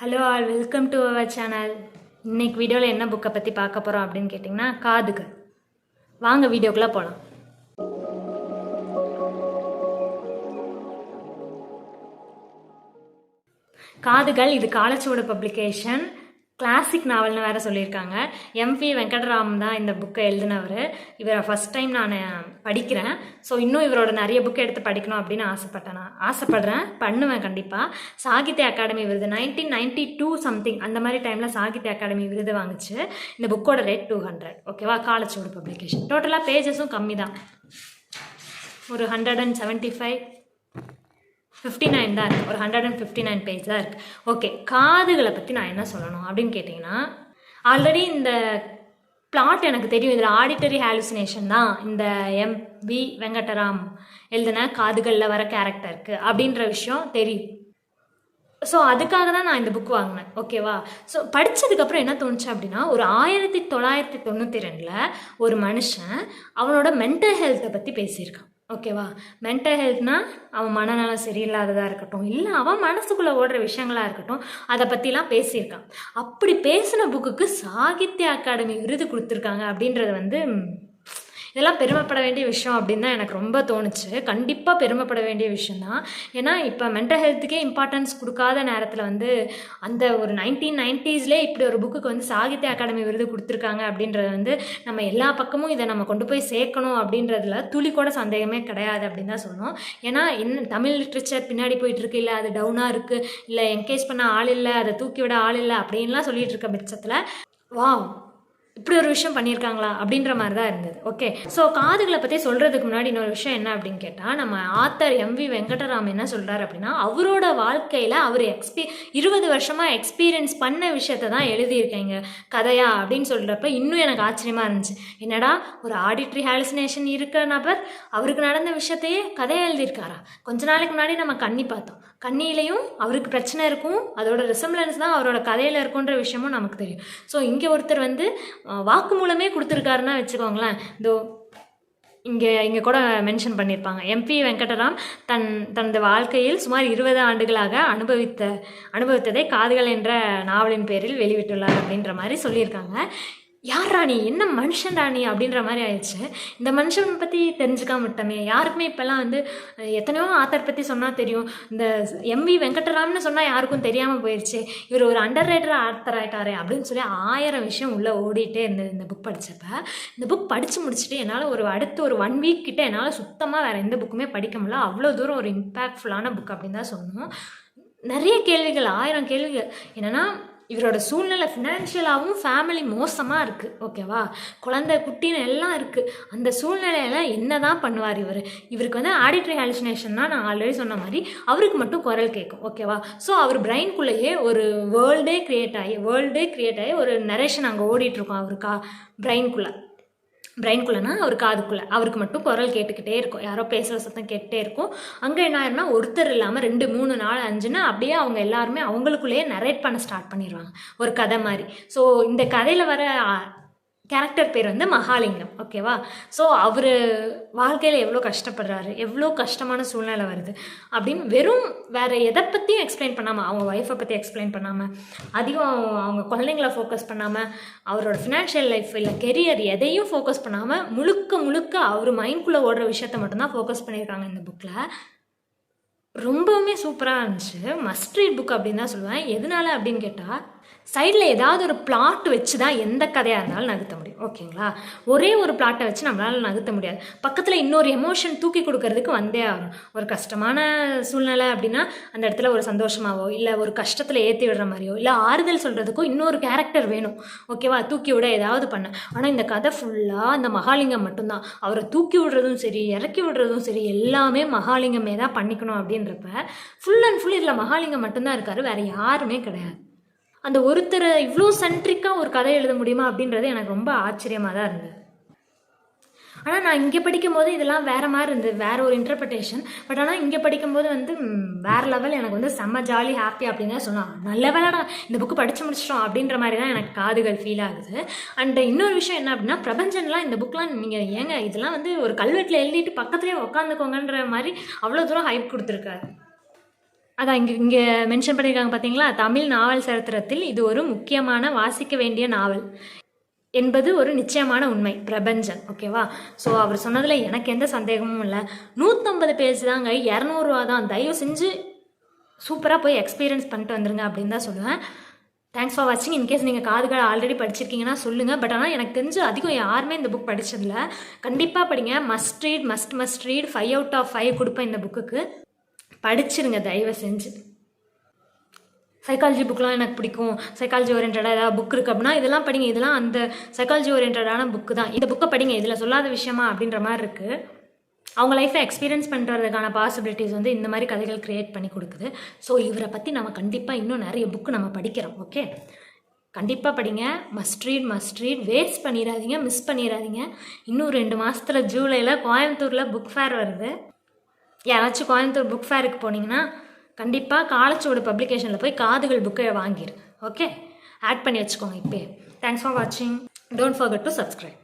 Hello all welcome to our channel இன்னைக்கு வீடியோவில் என்ன புக்கை பற்றி பார்க்க போகிறோம் அப்படின்னு கேட்டிங்கன்னா காதுகள். வாங்க வீடியோக்குள்ளே போகலாம் காதுகள் இது காலச்சுவடு பப்ளிகேஷன் கிளாசிக் நாவல்னு வேறு சொல்லியிருக்காங்க. எம்பி வெங்கடராம் தான் இந்த புக்கை எழுதினவர். இவரை ஃபஸ்ட் டைம் நான் படிக்கிறேன். ஸோ இன்னும் இவரோட நிறைய புக்கை எடுத்து படிக்கணும் அப்படின்னு ஆசைப்பட்டேன் நான். ஆசைப்படுறேன். பண்ணுவேன் கண்டிப்பாக சாகித்ய அகாடமி விருது நைன்டீன் நைன்டி டூ சம்திங் அந்த மாதிரி டைமில் சாகித்ய அகாடமி விருது வாங்கிச்சு. இந்த புக்கோட ரேட் டூ ஹண்ட்ரட் ஓகேவா காலேஜோட பப்ளிகேஷன் டோட்டலாக பேஜஸும் கம்மி தான் ஒரு hundred and seventy five fifty nine தான் இருக்குது ஒரு hundred and fifty nine page தான் இருக்குது ஓகே காதுகளை பற்றி நான் என்ன சொல்லணும் அப்படின்னு கேட்டிங்கன்னா ஆல்ரெடி இந்த பிளாட் எனக்கு தெரியும். இதில் ஆடிட்டரி ஹாலுசினேஷன் தான் இந்த எம் வி வெங்கடராம் எழுதின காதுகளில் வர கேரக்டருக்கு அப்படின்ற விஷயம் தெரியும். ஸோ அதுக்காக தான் நான் இந்த புக் வாங்கினேன். ஓகேவா ஸோ படித்ததுக்கப்புறம் என்ன தோணுச்சு அப்படின்னா ஒரு ஆயிரத்தி தொள்ளாயிரத்தி தொண்ணூற்றி ரெண்டில் ஒரு மனுஷன் அவனோட மென்டல் ஹெல்த்தை பற்றி பேசியிருக்கான். ஓகேவா? மென்டல் ஹெல்த்னா அவன் மனநலம் சரியில்லாததாக இருக்கட்டும் இல்லை அவன் மனசுக்குள்ளே ஓடுற விஷயங்களாக இருக்கட்டும் அதை பற்றிலாம் பேசியிருக்கான். அப்படி பேசின புக்குக்கு சாகித்ய அகாடமி விருது கொடுத்துருக்காங்க அப்படின்றது வந்து இதெல்லாம் பெருமைப்பட வேண்டிய விஷயம் அப்படின்னு தான் எனக்கு ரொம்ப தோணுச்சு. கண்டிப்பாக பெருமைப்பட வேண்டிய விஷயம் தான் ஏன்னா இப்போ மென்டல் ஹெல்த்துக்கே இம்பார்ட்டன்ஸ் கொடுக்காத நேரத்தில் வந்து அந்த ஒரு நைன்டீன் நைன்ட்டீஸ்லேயே இப்படி ஒரு புக்குக்கு வந்து சாகித்ய அகாடமி விருது கொடுத்துருக்காங்க அப்படின்றது வந்து நம்ம எல்லா பக்கமும் இதை நம்ம கொண்டு போய் சேர்க்கணும் அப்படின்றதுல துளி கூட சந்தேகமே கிடையாது அப்படின்னு தான் சொல்லணும். ஏன்னா என்ன தமிழ் லிட்ரேச்சர் பின்னாடி போயிட்டு இருக்கு. இல்லை அது டவுனாக இருக்குது இல்லை என்கேஜ் பண்ண ஆள் இல்லை அதை தூக்கி விட ஆள் இல்லை அப்படின்லாம் சொல்லிட்டு இருக்க பட்சத்தில் வாவ் இப்படி ஒரு விஷயம் பண்ணியிருக்காங்களா அப்படின்ற மாதிரி தான் இருந்தது. ஓகே ஸோ காதுகளை பற்றி சொல்கிறதுக்கு முன்னாடி இன்னொரு விஷயம் என்ன அப்படின்னு கேட்டால் நம்ம ஆத்தர் எம்வி வெங்கடராம் என்ன சொல்கிறார் அப்படின்னா அவரோட வாழ்க்கையில் அவர் எக்ஸ்பீ இருபது வருஷமாக எக்ஸ்பீரியன்ஸ் பண்ண விஷயத்த தான் எழுதியிருக்கேங்க கதையா அப்படின்னு சொல்கிறப்ப இன்னும் எனக்கு ஆச்சரியமாக இருந்துச்சு. என்னடா ஒரு ஆடிட்ரி ஹாலுசினேஷன் இருக்க நபர் அவருக்கு நடந்த விஷயத்தையே கதையை எழுதியிருக்காரா? கொஞ்ச நாளைக்கு முன்னாடி நம்ம கண்ணி பார்த்தோம். கண்ணிலையும் அவருக்கு பிரச்சனை இருக்கும் அதோட ரிசம்லன்ஸ் தான் அவரோட கதையில் இருக்குன்ற விஷயமும் நமக்கு தெரியும். ஸோ இங்கே ஒருத்தர் வந்து வாக்கு வாக்குமூலமே கொடுத்துருக்காருன்னா வச்சுக்கோங்களேன். இதோ இங்கே இங்கே கூட மென்ஷன் பண்ணியிருப்பாங்க எம்பி வெங்கடராம் தன் தனது வாழ்க்கையில் சுமார் இருபது ஆண்டுகளாக அனுபவித்த அனுபவித்ததை காதுகள் என்ற நாவலின் பேரில் வெளியிட்டுள்ளார் அப்படின்ற மாதிரி சொல்லியிருக்காங்க. யார் ராணி? என்ன மனுஷன் ராணி? அப்படின்ற மாதிரி ஆயிடுச்சு. இந்த மனுஷன் பற்றி தெரிஞ்சுக்காம விட்டோமே. யாருக்குமே இப்போல்லாம் வந்து எத்தனையோ ஆத்தர் பற்றி சொன்னால் தெரியும். இந்த எம்வி வெங்கடராம்னு சொன்னால் யாருக்கும் தெரியாமல் போயிடுச்சு இவர் ஒரு அண்டர் ரேட்டர் ஆத்தர் ஆகிட்டாரே அப்படின்னு சொல்லி ஆயிரம் விஷயம் உள்ளே ஓடிட்டே இருந்தது இந்த புக் படித்தப்ப இந்த புக் படித்து முடிச்சுட்டு என்னால் ஒரு அடுத்து ஒரு ஒன் வீக் கிட்டே என்னால் சுத்தமாக வேறு எந்த புக்குமே படிக்க முடியல. அவ்வளோ தூரம் ஒரு இம்பேக்ட்ஃபுல்லான புக் அப்படின்னு தான் சொன்னோம் நிறைய கேள்விகள் ஆயிரம் கேள்விகள். என்னென்னா இவரோட சூழ்நிலை ஃபினான்ஷியலாகவும் ஃபேமிலி மோசமாக இருக்குது ஓகேவா குழந்தை குட்டின்னு எல்லாம் இருக்குது அந்த சூழ்நிலையில என்ன தான் பண்ணுவார் இவர்? இவருக்கு வந்து ஆடிட்ரி ஹாலுசினேஷன்னா நான் ஆல்ரெடி சொன்ன மாதிரி அவருக்கு மட்டும் குரல் கேட்கும் ஓகேவா ஸோ அவர் பிரெயின்குள்ளேயே ஒரு வேர்ல்டே க்ரியேட் ஆகி வேர்ல்டே க்ரியேட் ஆகி ஒரு நரேஷன் அங்கே ஓடிட்டுருக்கோம் அவருக்கா பிரெயின்குள்ளே பிரெயின்குள்ளேனா அவர் காதுக்குள்ளே. அவருக்கு மட்டும் குரல் கேட்டுக்கிட்டே இருக்கும். யாரோ பேசுகிற சத்தம் கேட்டுட்டே இருக்கும். அங்கே என்ன ஆயிரும்னா ஒருத்தர் இல்லாமல் ரெண்டு மூணு நாலு அஞ்சுன்னு அப்படியே அவங்க எல்லாருமே அவங்களுக்குள்ளேயே நரேட் பண்ண ஸ்டார்ட் பண்ணிடுவாங்க ஒரு கதை மாதிரி. ஸோ இந்த கதையில் வர கேரக்டர் பேர் வந்து மகாலிங்கம் ஓகேவா ஸோ அவர் வாழ்க்கையில் எவ்வளோ கஷ்டப்படுறாரு எவ்வளோ கஷ்டமான சூழ்நிலை வருது அப்படின்னு வெறும் வேறு எதை பற்றியும் எக்ஸ்பிளைன் பண்ணாமல் அவங்க ஒய்ஃபை பற்றி எக்ஸ்பிளைன் பண்ணாமல் அதிகம் அவங்க குழந்தைங்கள ஃபோக்கஸ் பண்ணாமல் அவரோட ஃபினான்ஷியல் லைஃப் இல்லை கெரியர் எதையும் ஃபோக்கஸ் பண்ணாமல் முழுக்க முழுக்க அவர் மைண்ட்குள்ளே ஓடுற விஷயத்த மட்டும்தான் ஃபோக்கஸ் பண்ணியிருக்காங்க இந்த புக்கில் ரொம்பவுமே சூப்பராக இருந்துச்சு. மஸ்ட் ரீட் புக் அப்படின்னு தான் சொல்லுவேன். எதனால அப்படின்னு கேட்டால் சைடில் ஏதாவது ஒரு பிளாட் வச்சு தான் எந்த கதையாக இருந்தாலும் நகர்த்த முடியும். ஓகேங்களா? ஒரே ஒரு பிளாட்டை வச்சு நம்மளால் நகர்த்த முடியாது. பக்கத்தில் இன்னொரு எமோஷன் தூக்கி கொடுக்கறதுக்கு வந்தே ஆகணும். ஒரு கஷ்டமான சூழ்நிலை அப்படின்னா அந்த இடத்துல ஒரு சந்தோஷமாவோ இல்லை ஒரு கஷ்டத்தில் ஏற்றி விடுற மாதிரியோ இல்லை ஆறுதல் சொல்கிறதுக்கோ இன்னொரு கேரக்டர் வேணும். ஓகேவா? தூக்கி விட ஏதாவது பண்ண. ஆனால் இந்த கதை ஃபுல்லாக அந்த மகாலிங்கம் மட்டும்தான். அவரை தூக்கி விடுறதும் சரி இறக்கி விடுறதும் சரி எல்லாமே மகாலிங்கமே தான் பண்ணிக்கணும் அப்படின்றப்ப ஃபுல் அண்ட் ஃபுல் இதில் மகாலிங்கம் மட்டும்தான் இருக்காரு. வேறு யாருமே கிடையாது. அந்த ஒருத்தரை இவ்வளோ சென்ட்ரிக்காக ஒரு கதை எழுத முடியுமா அப்படின்றது எனக்கு ரொம்ப ஆச்சரியமாக தான் இருந்தது. ஆனால் நான் இங்கே படிக்கும் போது இதெல்லாம் வேறு மாதிரி இருந்தது வேறு ஒரு இன்டர்பிரிட்டேஷன் பட் ஆனால் இங்கே படிக்கும்போது வந்து வேற லெவல் எனக்கு வந்து செம்ம ஜாலி ஹாப்பி அப்படின்னு தான் சொன்னான் நல்ல வேலைடா இந்த புக்கு படித்து முடிச்சிட்டோம் அப்படின்ற மாதிரி தான் எனக்கு காதுகள் ஃபீல் ஆகுது. அண்ட் இன்னொரு விஷயம் என்ன அப்படின்னா பிரபஞ்சன்லாம் இந்த புக்லாம் நீங்கள் ஏங்க இதெல்லாம் வந்து ஒரு கல்வெட்டில் எழுதிட்டு பக்கத்துலேயே உட்காந்துக்கோங்கன்ற மாதிரி அவ்வளோ தூரம் ஹைப் கொடுத்துருக்காரு. அதான் இங்கே இங்கே மென்ஷன் பண்ணியிருக்காங்க பார்த்தீங்களா தமிழ் நாவல் சரித்திரத்தில் இது ஒரு முக்கியமான வாசிக்க வேண்டிய நாவல் என்பது ஒரு நிச்சயமான உண்மை பிரபஞ்சன் ஓகேவா ஸோ அவர் சொன்னதில் எனக்கு எந்த சந்தேகமும் இல்லை. நூற்றம்பது பேஜ் தாங்க இரநூறுவா தான். தயவு செஞ்சு சூப்பராக போய் எக்ஸ்பீரியன்ஸ் பண்ணிட்டு வந்துருங்க அப்படின்னு தான் சொல்லுவேன். தேங்க்ஸ் ஃபார் வாட்சிங் இன்கேஸ் நீங்கள் காதுகளை ஆல்ரெடி படிச்சிருக்கீங்கன்னா சொல்லுங்கள் பட் ஆனால் எனக்கு தெரிஞ்சு அதிகம் யாருமே இந்த புக் படிச்சதில்ல. கண்டிப்பாக படிங்க. Must read must must read five out of five கொடுப்பேன் இந்த புக்குக்கு படிச்சிருங்க தயவு செஞ்சு. சைக்காலஜி புக்லாம் எனக்கு பிடிக்கும். சைக்காலஜி ஓரியன்டாக ஏதாவது புக் இருக்குது அப்படின்னா இதெல்லாம் படிங்க. இதெல்லாம் அந்த சைக்காலஜி ஓரியன்டான புக்கு தான். இந்த புக்கை படிங்க. இதில் சொல்லாத விஷயமா அப்படின்ற மாதிரி இருக்குது அவங்க லைஃப்பை எக்ஸ்பீரியன்ஸ் பண்ணுறதுக்கான பாசிபிலிட்டிஸ் வந்து இந்த மாதிரி கதைகள் க்ரியேட் பண்ணி கொடுக்குது. ஸோ இவரை பற்றி நம்ம கண்டிப்பாக இன்னும் நிறைய புக்கு நம்ம படிக்கிறோம் ஓகே கண்டிப்பாக படிங்க. Must read must read waste பண்ணிடாதீங்க மிஸ் பண்ணிடாதீங்க. இன்னும் ரெண்டு மாதத்தில் ஜூலையில் கோயம்புத்தூரில் புக் ஃபேர் வருது. யாராச்சும் கோயம்புத்தூர் புக் ஃபேருக்கு போனீங்கன்னா கண்டிப்பாக காலச்சோடு பப்ளிகேஷனில் போய் காதுகள் புக்கை வாங்கிடு ஓகே ஆட் பண்ணி வச்சுக்கோங்க இப்போ தேங்க்ஸ் ஃபார் வாட்சிங் டோன்ட் ஃபர்கட் டு சப்ஸ்கிரைப்